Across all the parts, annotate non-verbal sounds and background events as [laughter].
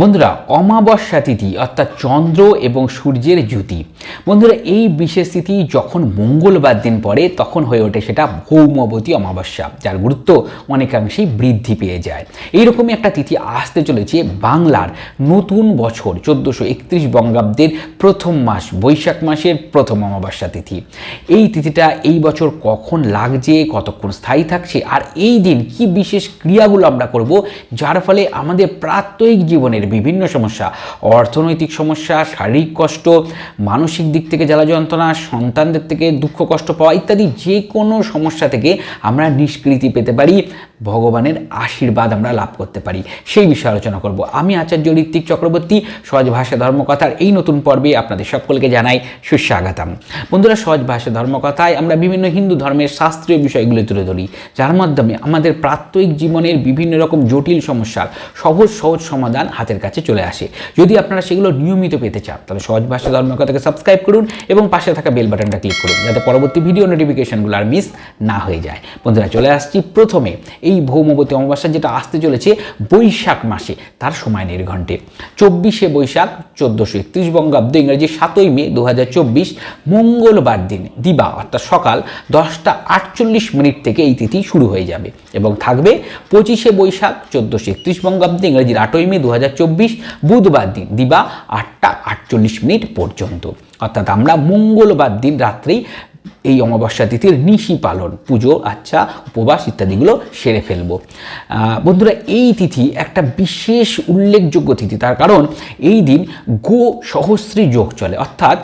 বন্ধুরা, অমাবস্যা তিথি, অর্থাৎ চন্দ্র এবং সূর্যের জ্যোতি। বন্ধুরা, এই বিশেষ তিথি যখন মঙ্গলবার দিন পড়ে, তখন হয়ে ওঠে সেটা ভৌমবতী অমাবস্যা, যার গুরুত্ব অনেকাংশেই বৃদ্ধি পেয়ে যায়। এইরকমই একটা তিথি আসতে চলেছে বাংলার নতুন বছর, চোদ্দোশো একত্রিশ বঙ্গাব্দের প্রথম মাস, বৈশাখ মাসের প্রথম অমাবস্যা তিথি। এই তিথিটা এই বছর কখন লাগছে, কতক্ষণ স্থায়ী থাকছে, আর এই দিন কি বিশেষ ক্রিয়াগুলো আমরা করব, যার ফলে আমাদের প্রাত্যহিক জীবনের বিভিন্ন সমস্যা, অর্থনৈতিক সমস্যা, শারীরিক কষ্ট, মানসিক দিক থেকে জ্বালা যন্ত্রণা, সন্তানদের থেকে দুঃখ কষ্ট পাওয়া ইত্যাদি যে কোনো সমস্যা থেকে আমরা নিষ্কৃতি পেতে পারি। ভগবানের আশীর্বাদ আমরা লাভ করতে পারি। সেই বিষয়ে আলোচনা করব। আমি আচার্য ঋত্বিক চক্রবর্তী, সহজ ভাষা ধর্মকথার এই নতুন পর্বে আপনাদের সকলকে জানাই সুস্বাগতম। বন্ধুরা, সহজ ভাষা ধর্মকথায় আমরা বিভিন্ন হিন্দু ধর্মের শাস্ত্রীয় বিষয়গুলি তুলে ধরি। যার মাধ্যমে আমাদের প্রাত্যহিক জীবনের বিভিন্ন রকম জটিল সমস্যার সহজ সহজ সমাধান হাতের কাছে চলে আসে। যদি আপনারা সেগুলো নিয়মিত পেতে চান, তাহলে সহজ ভাষা ধর্মকথাকে সাবস্ক্রাইব করুন এবং পাশে থাকা বেল বাটনটা ক্লিক করুন, যাতে পরবর্তী ভিডিও নোটিফিকেশনগুলো আর মিস না হয়ে যায়। বন্ধুরা, চলে আসছি প্রথমে। এই ভৌমবতী অমাবস্যা যেটা আসতে চলেছে বৈশাখ মাসে, তার সময় নির্ঘণ্টে চব্বিশে বৈশাখ চোদ্দোশো একত্রিশ বঙ্গাব্দ ইংরেজি সাতই মে দু হাজার চব্বিশ, মঙ্গলবার দিন, দিবা, অর্থাৎ সকাল দশটা আটচল্লিশ মিনিট থেকে এই তিথি শুরু হয়ে যাবে এবং থাকবে পঁচিশে বৈশাখ চোদ্দোশো একত্রিশ বঙ্গাব্দে ইংরেজির আটই মে দু হাজার চব্বিশ, বুধবার দিন, দিবা আটটা আটচল্লিশ মিনিট পর্যন্ত। অর্থাৎ আমরা মঙ্গলবার দিন রাত্রেই এই অমাবস্যা তিথির নিশি পালন, পুজো আচ্ছা উপবাস ইত্যাদিগুলো সেরে ফেলব। বন্ধুরা, এই তিথি একটা বিশেষ উল্লেখযোগ্য তিথি। তার কারণ এই দিন গো সহস্রী যোগ চলে। অর্থাৎ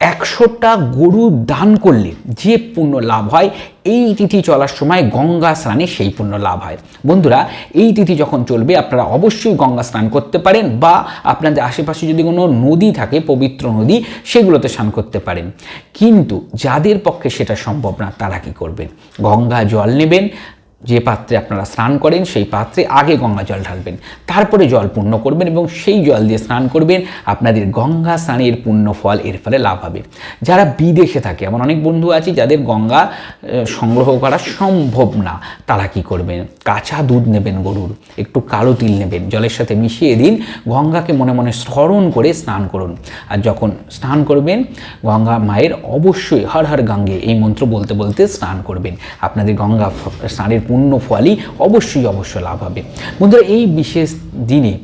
একশোটা গরু দান করলে যে পুণ্য লাভ হয়, এই তিথি চলার সময় গঙ্গা স্নানে সেই পুণ্য লাভ হয়। বন্ধুরা, এই তিথি যখন চলবে, আপনারা অবশ্যই গঙ্গা স্নান করতে পারেন বা আপনাদের আশেপাশে যদি কোনো নদী থাকে, পবিত্র নদী, সেগুলোতে স্নান করতে পারেন। কিন্তু যাদের পক্ষে সেটা সম্ভব না, তারা কি করবেন? গঙ্গা জল নেবেন যে পাত্রে আপনারা স্নান করেন, সেই পাত্রে আগে গঙ্গা জল ঢালবেন। তারপরে জল পূর্ণ করবেন এবং সেই জল দিয়ে স্নান করবেন, আপনাদের গঙ্গা স্নানের পূর্ণ ফল এর ফলে লাভ হবে। যারা বিদেশে থাকে, এমন অনেক বন্ধু আছে যাদের গঙ্গা সংগ্রহ করা সম্ভব না, তারা কি করবেন? কাঁচা দুধ নেবেন গরুর, একটু কালো তিল নেবেন, জলের সাথে মিশিয়ে দিন, গঙ্গাকে মনে মনে স্মরণ করে স্নান করুন। আর যখন স্নান করবেন, গঙ্গা মায়ের অবশ্যই হর হর গঙ্গে এই মন্ত্র বলতে বলতে স্নান করবেন। আপনাদের গঙ্গা স্নানের পূর্ণ ফলই অবশ্যই অবশ্যই লাভ হবে। বন্ধুরা, এই বিশেষ দিনে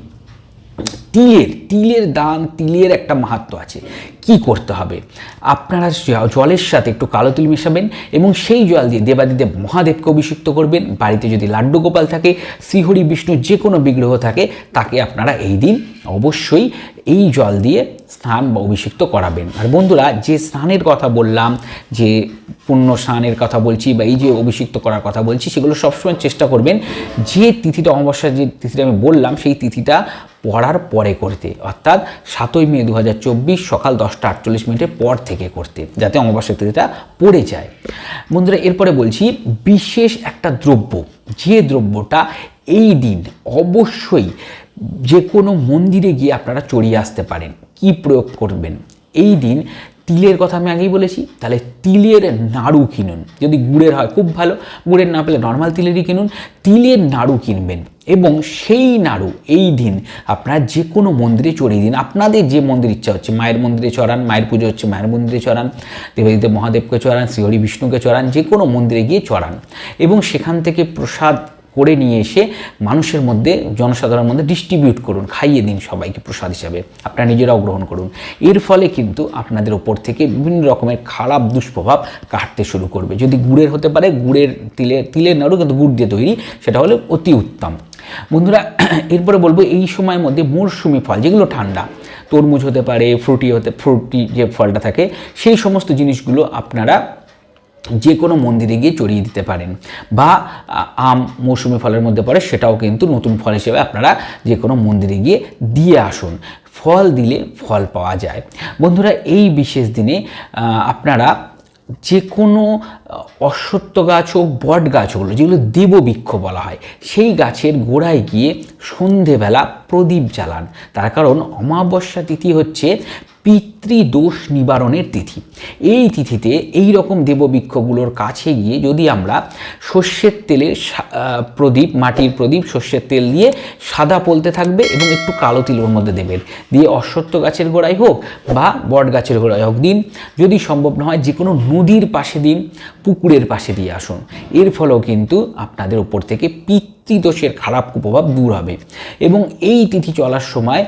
তিলের তিলের দান তিলের একটা মাহাত্ম আছে। কি করতে হবে? আপনারা জলের সাথে একটু কালো তিল মেশাবেন এবং সেই জল দিয়ে দেবাদিদেব মহাদেবকে অভিষিক্ত করবেন। বাড়িতে যদি লাড্ডু গোপাল থাকে, শ্রীহরি, বিষ্ণু যে কোনো বিগ্রহ থাকে, তাকে আপনারা এই দিন অবশ্যই এই জল দিয়ে স্নান বা অভিষিক্ত করাবেন। আর বন্ধুরা, যে স্নানের কথা বললাম, যে পুণ্য স্নানের কথা বলছি বা এই যে অভিষিক্ত করার কথা বলছি, সেগুলো সবসময় চেষ্টা করবেন। যে তিথিটা অমাবস্যা যে তিথিটা আমি বললাম, সেই তিথিটা পড়ার পরে করতে। অর্থাৎ সাতই মে দু হাজার চব্বিশ সকাল দশটা আটচল্লিশ মিনিটের পর থেকে করতে, যাতে অমাবস্যা তিথিটা পড়ে যায়। বন্ধুরা, এরপরে বলছি, বিশেষ একটা দ্রব্য, যে দ্রব্যটা এই দিন অবশ্যই যে কোনো মন্দিরে গিয়ে আপনারা চড়িয়ে আসতে পারেন। কি প্রয়োগ করবেন? এই দিন তিলের কথা আমি আগেই বলেছি, তাহলে তিলের নাড়ু কিনুন। যদি গুড়ের হয়, খুব ভালো। গুড়ের না পেলে নর্মাল তিলেরই কিনুন। তিলের নাড়ু কিনবেন এবং সেই নাড়ু এই দিন আপনারা যে কোনো মন্দিরে চড়িয়ে দিন। আপনাদের যে মন্দির ইচ্ছা হচ্ছে, মায়ের মন্দিরে চড়ান, মায়ের পুজো হচ্ছে মায়ের মন্দিরে চড়ান, দেবাদিদেব মহাদেবকে চড়ান শ্রীহরি বিষ্ণুকে চড়ান যে কোনো মন্দিরে গিয়ে চড়ান। এবং সেখান থেকে প্রসাদ করে নিয়ে এসে মানুষের মধ্যে, জনসাধারণের মধ্যে ডিস্ট্রিবিউট করুন, খাইয়ে দিন সবাইকে প্রসাদ হিসাবে। আপনারা নিজেরাও গ্রহণ করুন। এর ফলে কিন্তু আপনাদের ওপর থেকে বিভিন্ন রকমের খারাপ দুষ্প্রভাব কাটতে শুরু করবে। যদি গুড়ের হতে পারে, গুড়ের তিলে তিলের নাড়ু কিন্তু গুড় দিয়ে তৈরি, সেটা হলে অতি উত্তম। বন্ধুরা, [clears throat] এরপরে বলব, এই সময়ের মধ্যে মরশুমি ফল, যেগুলো ঠান্ডা, তরমুজ হতে পারে ফ্রুটি হতে ফ্রুটি যে ফলটা থাকে, সেই সমস্ত জিনিসগুলো আপনারা যে কোনো মন্দিরে গিয়ে চড়িয়ে দিতে পারেন বা আম মৌসুমি ফলের মধ্যে পড়ে সেটাও কিন্তু নতুন ফল হিসেবে আপনারা যে কোনো মন্দিরে গিয়ে দিয়ে আসুন। ফল দিলে ফল পাওয়া যায়। বন্ধুরা, এই বিশেষ দিনে আপনারা যে কোনো অশ্বত্থ গাছ হোক, বট গাছ হলো যেগুলো দেববৃক্ষ বলা হয়, সেই গাছের গোড়ায় গিয়ে সন্ধেবেলা প্রদীপ জ্বালান। তার কারণ অমাবস্যা তিথি হচ্ছে, পিতৃ পিতৃদোষ নিবারণের তিথি। এই তিথিতে এই রকম দেববৃক্ষগুলোর কাছে গিয়ে যদি আমরা সর্ষের তেলের প্রদীপ, মাটির প্রদীপ, সর্ষের তেল দিয়ে সাদা পলতে থাকবে এবং একটু কালো তিল ওর মধ্যে দেবেন দিয়ে অশ্বত্থ গাছের গোড়ায় হোক বা বট গাছের গোড়ায় হোক দিন, যদি সম্ভব না হয় যে কোনো নদীর পাশে দিন, পুকুরের পাশে দিয়ে আসুন। এর ফলেও কিন্তু আপনাদের উপর থেকে পিতৃদোষের খারাপ কুপ্রভাব দূর হবে। এবং এই তিথি চলার সময়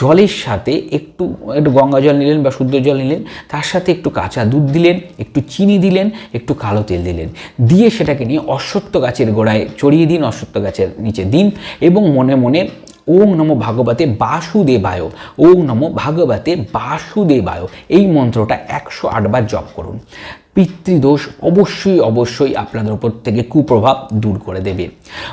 জলের সাথে একটু একটু গঙ্গা নিলেন বা শুদ্ধ জল নিলেন, তার সাথে একটু কাঁচা দুধ দিলেন, একটু চিনি দিলেন, একটু কালো তেল দিলেন। দিয়ে সেটাকে নিয়ে অশ্বত্থ গাছের গোড়ায় চড়িয়ে দিন, অশ্বত্থ গাছের নিচে দিন এবং মনে মনে ওম নমো ভাগবতে বাসুদেবায় ওম নমো ভাগবতে বাসুদেবায়, এই মন্ত্রটা একশো আটবার জপ করুন। পিতৃদোষ অবশ্যই অবশ্যই আপনাদের উপর থেকে কুপ্রভাব দূর করে দেবে।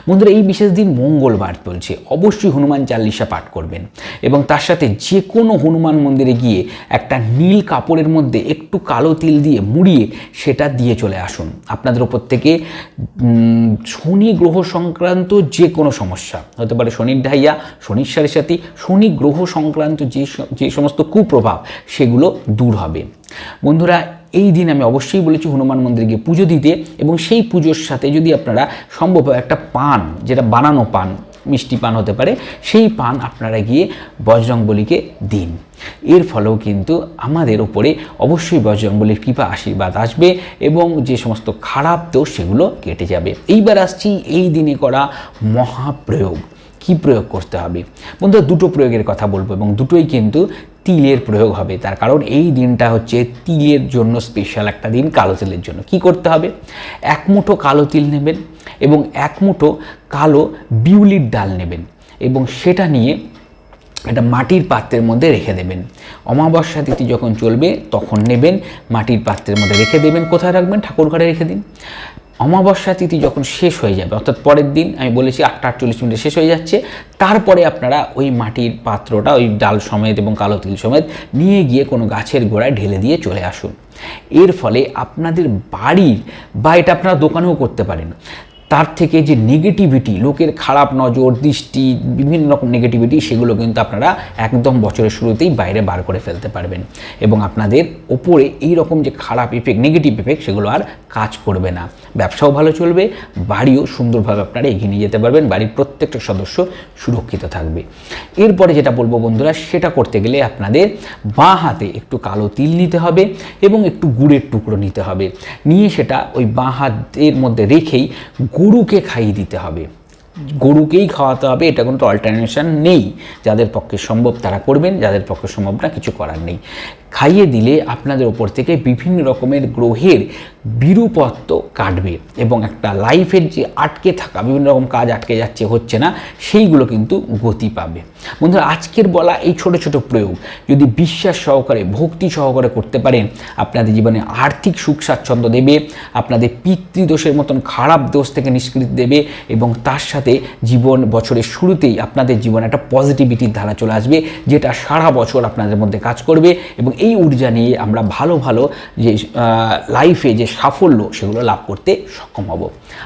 বন্ধুরা, এই বিশেষ দিন মঙ্গলবার চলছে। অবশ্যই হনুমান চাল্লিশা পাঠ করবেন এবং তার সাথে যে কোনো হনুমান মন্দিরে গিয়ে একটা নীল কাপড়ের মধ্যে একটু কালো তিল দিয়ে মুড়িয়ে সেটা দিয়ে চলে আসুন। আপনাদের উপর থেকে শনি গ্রহ সংক্রান্ত যে কোনো সমস্যা, হতে পারে শনির ঢাইয়া শনির সাথে সাথে শনি গ্রহ সংক্রান্ত যে যে সমস্ত কুপ্রভাব, সেগুলো দূর হবে। বন্ধুরা এই দিন আমি অবশ্যই বলেছি হনুমান মন্দিরে গিয়ে পুজো দিতে এবং সেই পুজোর সাথে যদি আপনারা সম্ভব হয় একটা পান, যেটা বানানো পান, মিষ্টি পান হতে পারে, সেই পান আপনারা গিয়ে বজরংবলীকে দিন। এর ফলেও কিন্তু আমাদের ওপরে অবশ্যই বজরংবলীর কৃপা, আশীর্বাদ আসবে এবং যে সমস্ত খারাপ দোষ সেগুলো কেটে যাবে। এইবার আসছি এই দিনে করা মহাপ্রয়োগ। কি প্রয়োগ করতে হবে? বন্ধুরা, দুটো প্রয়োগের কথা বলব এবং দুটোই কিন্তু তিলের প্রয়োগ হবে। তার কারণ এই দিনটা হচ্ছে তিলের জন্য স্পেশাল একটা দিন, কালো তিলের জন্য। কি করতে হবে? এক মুঠো কালো তিল নেবেন এবং এক মুঠো কালো বিউলির ডাল নেবেন এবং সেটা নিয়ে একটা মাটির পাত্রের মধ্যে রেখে দেবেন। অমাবস্যা তিথি যখন চলবে, তখন নেবেন, মাটির পাত্রের মধ্যে রেখে দেবেন। কোথায় রাখবেন? ঠাকুর ঘরে রেখে দিন। অমাবস্যা তিথি যখন শেষ হয়ে যাবে, অর্থাৎ পরের দিন, আমি বলেছি আটটা আটচল্লিশ মিনিটে শেষ হয়ে যাচ্ছে, তারপরে আপনারা ওই মাটির পাত্রটা, ওই ডাল সমেত এবং কালো তিল সমেত নিয়ে গিয়ে কোনো গাছের গোড়ায় ঢেলে দিয়ে চলে আসুন। এর ফলে আপনাদের বাড়ির, বা এটা আপনারা দোকানেও করতে পারেন। তার থেকে যে নেগেটিভিটি লোকের খারাপ নজর, দৃষ্টি, বিভিন্ন রকম নেগেটিভিটি সেগুলো কিন্তু আপনারা একদম বছরের শুরুতেই বাইরে বার করে ফেলতে পারবেন। এবং আপনাদের ওপরে এই রকম যে খারাপ ইফেক্ট নেগেটিভ ইফেক্ট সেগুলো আর কাজ করবে না। ব্যবসাও ভালো চলবে, বাড়িও সুন্দরভাবে আপনারা এগিয়ে নিয়ে যেতে পারবেন, বাড়ির প্রত্যেকটা সদস্য সুরক্ষিত থাকবে। এরপরে যেটা বলব বন্ধুরা, সেটা করতে গেলে আপনাদের বাঁ হাতে একটু কালো তিল নিতে হবে এবং একটু গুড়ের টুকরো নিতে হবে। নিয়ে সেটা ওই বাঁ হাতের মধ্যে রেখেই গরুকে খাইয়ে দিতে হবে। গরুকেই খাওয়াতে হবে, এটা কোনো অল্টারনেশন নেই। যাদের পক্ষে সম্ভব তারা করবেন, যাদের পক্ষে সম্ভব না, কিছু করার নেই। খাইয়ে দিলে আপনাদের ওপর থেকে বিভিন্ন রকমের গ্রহের বিরূপত্ব কাটবে এবং একটা লাইফের যে আটকে থাকা, বিভিন্ন রকম কাজ আটকে যাচ্ছে, হচ্ছে না, সেইগুলো কিন্তু গতি পাবে। বন্ধুরা, আজকের বলা এই ছোট ছোট প্রয়োগ, যদি বিশ্বাস সহকারে, ভক্তি সহকারে করতে পারেন, আপনাদের জীবনে আর্থিক সুখ স্বাচ্ছন্দ্য দেবে, আপনাদের পিতৃদোষের মতন খারাপ দোষ থেকে নিষ্কৃতি দেবে এবং তার সাথে জীবন বছরের শুরুতেই আপনাদের জীবনে একটা পজিটিভিটির ধারা চলে আসবে, যেটা সারা বছর আপনাদের মধ্যে কাজ করবে এবং এই ঊর্জা নিয়ে আমরা ভালো ভালো যে লাইফে যে সাফল্য সেগুলো লাভ করতে সক্ষম হব।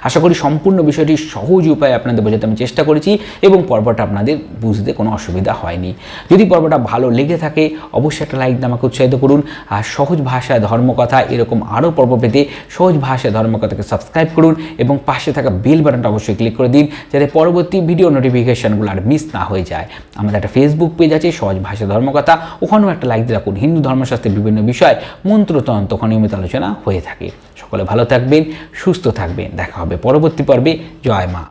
আশা করি সম্পূর্ণ বিষয়টি সহজ উপায়ে আপনাদের বোঝাতে আমি চেষ্টা করেছি এবং পর্বটা আপনাদের বুঝতে কোনো অসুবিধা হয়নি। যদি পর্বটা ভালো লেগে থাকে, অবশ্যই একটা লাইক দিয়ে আমাকে উৎসাহিত করুন। আর সহজ ভাষায় ধর্মকথা এরকম আরও পর্ব পেতে সহজ ভাষায় ধর্মকথাকে সাবস্ক্রাইব করুন এবং পাশে থাকা বেল বাটনটা অবশ্যই ক্লিক করে দিন, যাতে পরবর্তী ভিডিও নোটিফিকেশনগুলো আর মিস না হয়ে যায়। আমাদের একটা ফেসবুক পেজ আছে, সহজ ভাষা ধর্মকথা। ওখানেও একটা লাইক দিয়ে রাখুন। হিন্দু ধর্মশাস্ত্রের বিভিন্ন বিষয় মন্ত্রতন্ত্র নিয়মিত আলোচনা হয়ে থাকে। সকলে ভালো থাকবেন, সুস্থ থাকবেন। দেখা হবে পরবর্তী পর্বে। জয় মা।